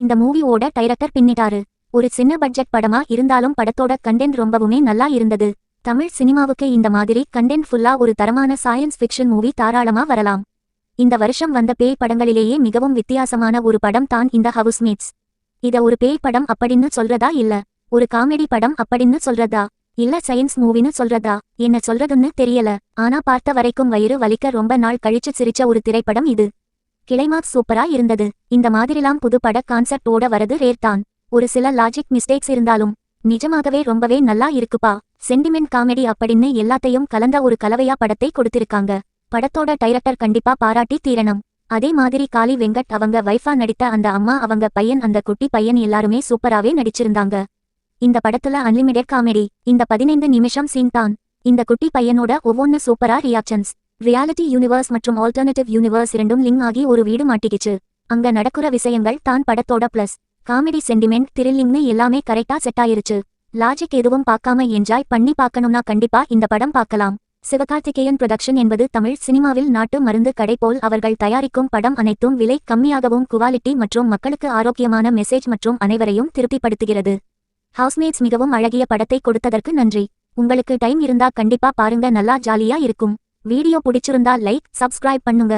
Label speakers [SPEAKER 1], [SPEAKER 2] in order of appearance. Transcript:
[SPEAKER 1] இந்த மூவியோட டைரக்டர் பின்னிட்டாரு. ஒரு சின்ன பட்ஜெட் படமா இருந்தாலும் படத்தோட கண்டென்ட் ரொம்பவுமே நல்லா இருந்தது. தமிழ் சினிமாவுக்கு இந்த மாதிரி கண்டென்ட் ஃபுல்லா ஒரு தரமான சயின்ஸ் ஃபிக்ஷன் மூவி தாராளமா வரலாம். இந்த வருஷம் வந்த பேய் படங்களிலேயே மிகவும் வித்தியாசமான ஒரு படம் தான் இந்த ஹவுஸ்மேட்ஸ் இத ஒரு பேய் படம் அப்படின்னு சொல்றதா இல்ல? ஒரு காமெடி படம் அப்படின்னு சொல்றதா? இல்ல சயின்ஸ் மூவின்னு சொல்றதா? என்ன சொல்றதுன்னு தெரியல. ஆனா பார்த்த வரைக்கும் வயிறு வலிக்க ரொம்ப நாள் கழிச்சு சிரிச்ச ஒரு திரைப்படம் இது. கிளைமாக்ஸ் சூப்பரா இருந்தது. இந்த மாதிரிலாம் புது பட கான்செப்டோட வரது ரேர் தான் ஒரு சில லாஜிக் மிஸ்டேக்ஸ் இருந்தாலும் நிஜமாகவே ரொம்பவே நல்லா இருக்குப்பா. சென்டிமெண்ட் காமெடி அப்படின்னு எல்லாத்தையும் கலந்த ஒரு கலவையா படத்தை கொடுத்திருக்காங்க. படத்தோட டைரக்டர் கண்டிப்பா பாராட்டி தீரணும். அதே மாதிரி காளி வெங்கட் அவங்க வைஃபா நடித்த அந்த அம்மா அவங்க பையன் அந்த குட்டி பையன் எல்லாருமே சூப்பராவே நடிச்சிருந்தாங்க. இந்த படத்துல அன்லிமிடெட் காமெடி இந்த பதினைந்து நிமிஷம் சீன் தான். இந்த குட்டி பையனோட ஒவ்வொன்னு சூப்பரா ரியாக்ஷன்ஸ் ரியாலிட்டி யூனிவர்ஸ் மற்றும் ஆல்டர்னேட்டிவ் யூனிவர்ஸ் இரண்டும் லிங்க் ஆகி ஒரு வீடு மாட்டிக்கிச்சு. அங்க நடக்குற விஷயங்கள் தான் படத்தோட பிளஸ் காமெடி சென்டிமெண்ட் த்ரில்லிங்னு எல்லாமே கரெக்டா செட் ஆயிருச்சு. லாஜிக் எதுவும் பார்க்காம என்ஜாய் பண்ணி பார்க்கணும்னா கண்டிப்பா இந்த படம் பார்க்கலாம். சிவகார்த்திகேயன் புரொடக்ஷன் என்பது தமிழ் சினிமாவில் நாட்டு மருந்து கடை போல் அவர்கள் தயாரிக்கும் படம் அனைத்தும் விலை கம்மியாகவும் குவாலிட்டி மற்றும் மக்களுக்கு ஆரோக்கியமான மெசேஜ் மற்றும் அனைவரையும் திருப்திப்படுத்துகிறது. ஹவுஸ்மேட்ஸ் மிகவும் அழகிய படத்தை கொடுத்ததற்கு நன்றி. உங்களுக்கு டைம் இருந்தா கண்டிப்பா பாருங்க நல்லா ஜாலியா இருக்கும். வீடியோ பிடிச்சிருந்தா லைக் சப்ஸ்கிரைப் பண்ணுங்க.